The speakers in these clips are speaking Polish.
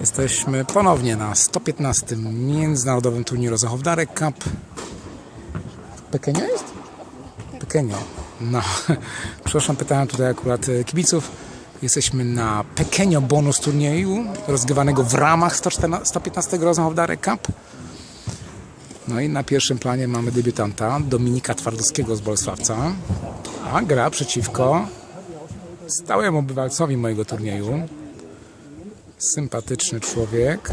Jesteśmy ponownie na 115. Międzynarodowym turnieju Zachowdarek Cup. Pekenio jest? Pekenio. No, przepraszam, pytałem tutaj akurat e, kibiców. Jesteśmy na Pekenio bonus turnieju rozgrywanego w ramach 114 115 Zachowdarek Cup. No i na pierwszym planie mamy debiutanta Dominika Twardowskiego z Bolesławca, a gra przeciwko stałemu bywalcowi mojego turnieju, sympatyczny człowiek,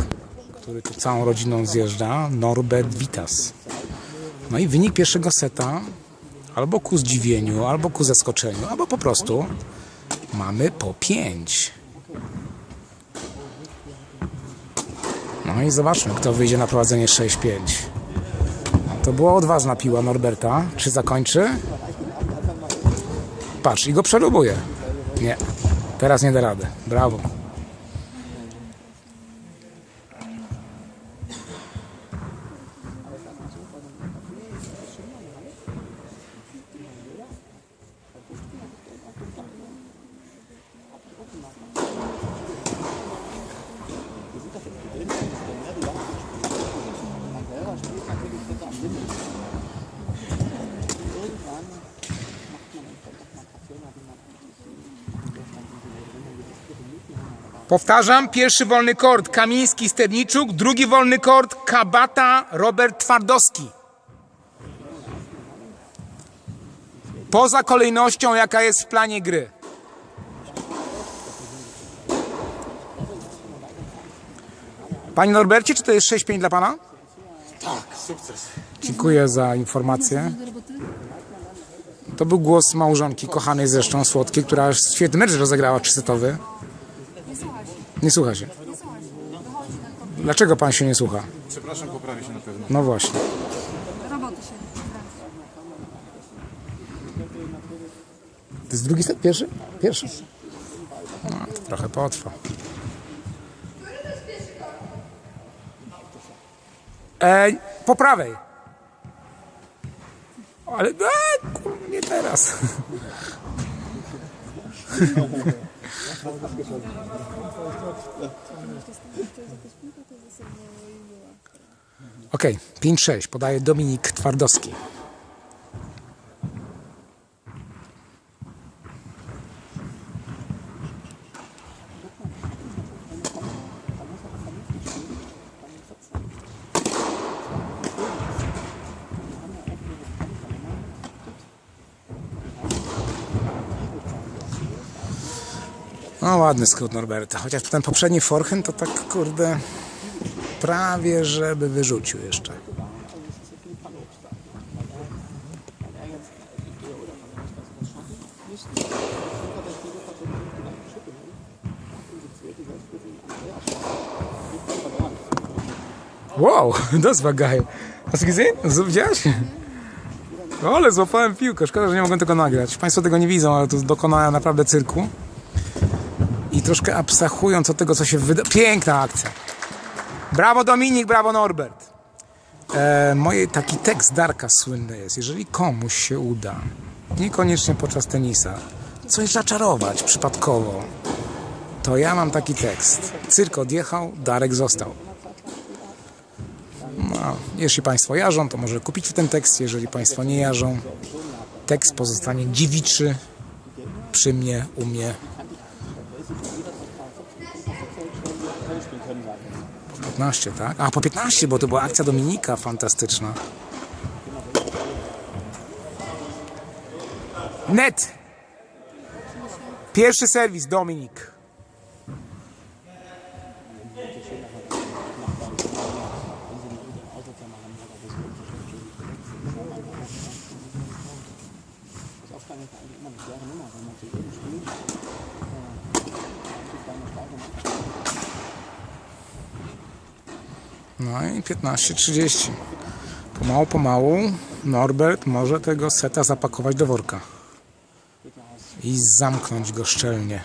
który tu całą rodziną zjeżdża, Norbert Witas. No i wynik pierwszego seta albo ku zdziwieniu, albo ku zaskoczeniu, albo po prostu mamy po 5. No i zobaczmy, kto wyjdzie na prowadzenie 6-5. To była odważna piła Norberta. Czy zakończy? Patrz, i go przelubuje. Nie, teraz nie da rady. Brawo. Powtarzam, pierwszy wolny kord Kamiński Stedniczuk, drugi wolny kord Kabata Robert Twardowski. Poza kolejnością, jaka jest w planie gry. Panie Norbercie, czy to jest 6-5 dla Pana? Tak, sukces. Dziękuję za informację. To był głos małżonki, kochanej zresztą, słodkiej, która świetny mecz rozegrała trzysetowy. Nie słucha się. Dlaczego Pan się nie słucha? Przepraszam, poprawię się na pewno. No właśnie. Roboty się. To jest drugi set? Pierwszy? Pierwszy. No, to trochę potrwa. E, po prawej. Ale e, kur, nie teraz. Okej, 5-6. Podaje Dominik Twardowski. No ładny skrót Norberta, chociaż ten poprzedni forehand to tak kurde prawie żeby wyrzucił jeszcze. Wow, das war geil. Hast du gesehen? Widziałeś? Ale złapałem piłkę, szkoda, że nie mogłem tego nagrać. Państwo tego nie widzą, ale tu dokonałem naprawdę cyrku. I troszkę abstrahując od tego, co się wyda... Piękna akcja. Brawo Dominik, brawo Norbert. E, moje taki tekst Darka słynny jest. Jeżeli komuś się uda, niekoniecznie podczas tenisa, coś zaczarować przypadkowo, to ja mam taki tekst. Cyrk odjechał, Darek został. No, jeśli Państwo jarzą, to może kupić ten tekst. Jeżeli Państwo nie jarzą, tekst pozostanie dziewiczy przy mnie, u mnie. 15, tak? A, po 15, bo to była akcja Dominika fantastyczna. Net! Pierwszy serwis, Dominik. No i 15.30. Pomału, pomału Norbert może tego seta zapakować do worka. I zamknąć go szczelnie.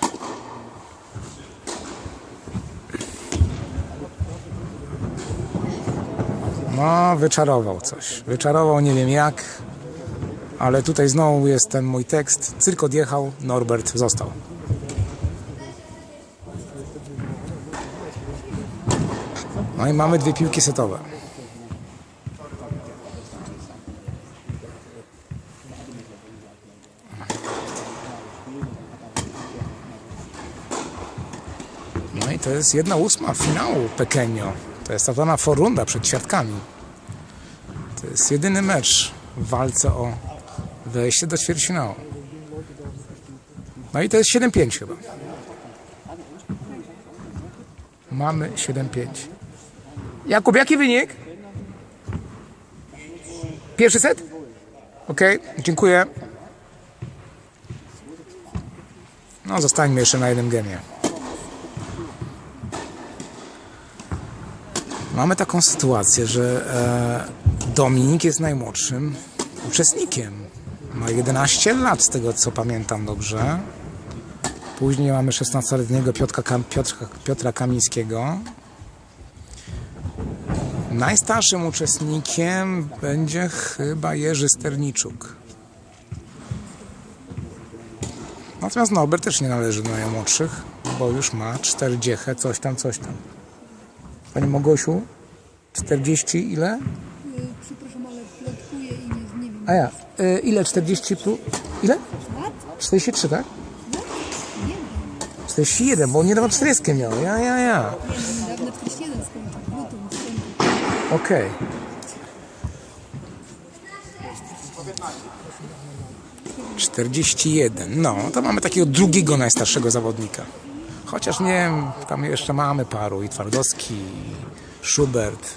No, wyczarował coś. Wyczarował, nie wiem jak, ale tutaj znowu jest ten mój tekst. Cyrk odjechał, Norbert został. No i mamy dwie piłki setowe. No i to jest jedna ósma finału Pekenio. To jest tak zwana forunda przed ćwiartkami. To jest jedyny mecz w walce o wejście do ćwierćfinału. No i to jest 7-5 chyba. Mamy 7-5. Jakub, jaki wynik? Pierwszy set? Okej, dziękuję. No, zostańmy jeszcze na jednym gemie. Mamy taką sytuację, że e, Dominik jest najmłodszym uczestnikiem. Ma 11 lat, z tego co pamiętam dobrze. Później mamy 16-letniego Piotra, Kam- Piotra, Piotra Kamińskiego. Najstarszym uczestnikiem będzie chyba Jerzy Sterniczuk. Natomiast Norbert też nie należy do najmłodszych, bo już ma 40, coś tam, coś tam. Pani Mogosiu, 40 ile? Y, Przepraszam, ale plotkuję i nie, nie wiem. A ja, y, ile 40 plus? Ile? Lat? 43, tak? Nie wiem. 41, bo niedawno 40 miał. Ja, ja, ja. Okej. Czterdzieści jeden. No, to mamy takiego drugiego najstarszego zawodnika. Chociaż nie wiem, tam jeszcze mamy paru i Twardowski, i Schubert,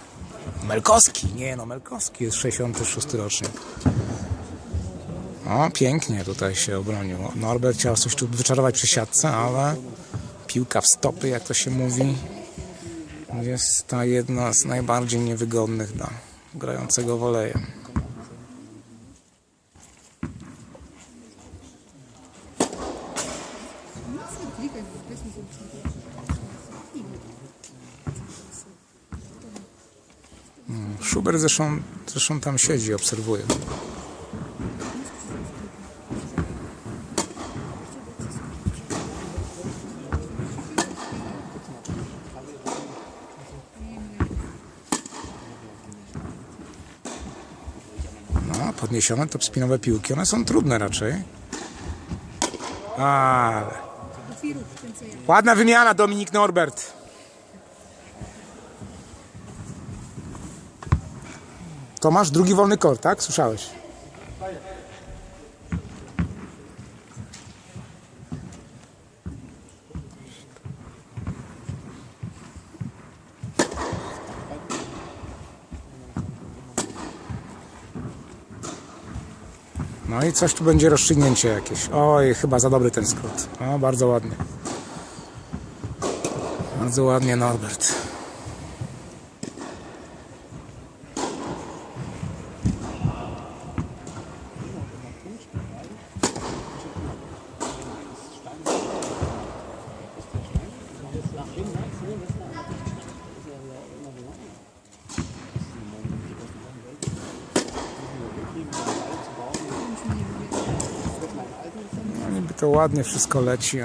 Melkowski. Nie no, Melkowski jest 66 rocznik. O, pięknie tutaj się obronił. Norbert chciał coś tu wyczarować przy siatce, ale piłka w stopy, jak to się mówi, jest ta jedna z najbardziej niewygodnych dla grającego weźmy sobie Schubert zresztą, zresztą tam siedzi, obserwuje. Podniesione to spinowe piłki. One są trudne raczej. Ale ładna wymiana, Dominik Norbert. Tomasz, drugi wolny kort, tak? Słyszałeś? No i coś tu będzie rozstrzygnięcie jakieś. Oj, chyba za dobry ten skrót. O, bardzo ładnie. Bardzo ładnie, Norbert. No niby to ładnie wszystko leci.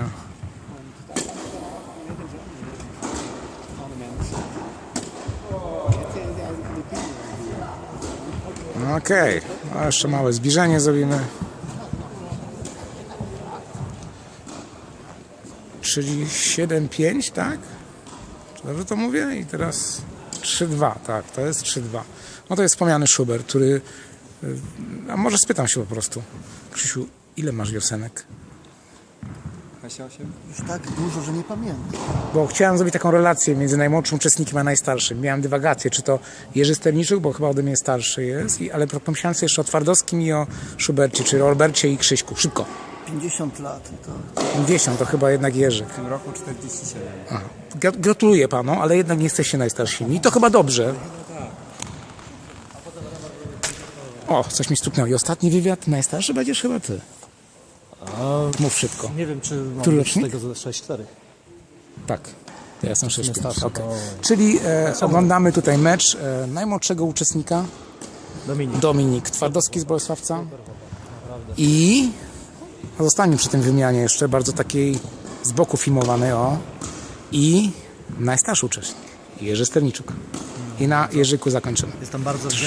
No Okej, a jeszcze małe zbliżenie zrobimy. Czyli 7-5, tak? Czy dobrze to mówię? I teraz 3-2, tak, to jest 3-2. No to jest wspomniany Schubert, który... y, A może spytam się po prostu. Krzysiu, ile masz wiosenek? 28? Już tak dużo, że nie pamiętam. Bo chciałem zrobić taką relację między najmłodszym uczestnikiem a najstarszym. Miałem dywagację, czy to Jerzy Sterniczuk, bo chyba ode mnie starszy jest, i, ale pomyślałem sobie jeszcze o Twardowskim i o Schubercie, czy o Robercie i Krzyśku. Szybko. 50 lat to 50 to chyba jednak Jerzy. W tym roku 47. A. Gra- Gratuluję panu, ale jednak nie jesteście najstarszymi. I to chyba dobrze. O, coś mi stuknęło. I ostatni wywiad, najstarszy będziesz chyba ty. Mów szybko. Nie wiem, czy mam Który rocznik? tego 6-4. Tak. Ja jestem 6 starszy, okay. to- Czyli e, oglądamy tutaj mecz e, najmłodszego uczestnika, Dominik. Dominik Twardowski z Bolesławca. I zostanie przy tym wymianie jeszcze bardzo takiej z boku filmowanej o i najstarszy uczestnik Jerzy Sterniczuk. I na Jerzyku zakończymy. Jest tam bardzo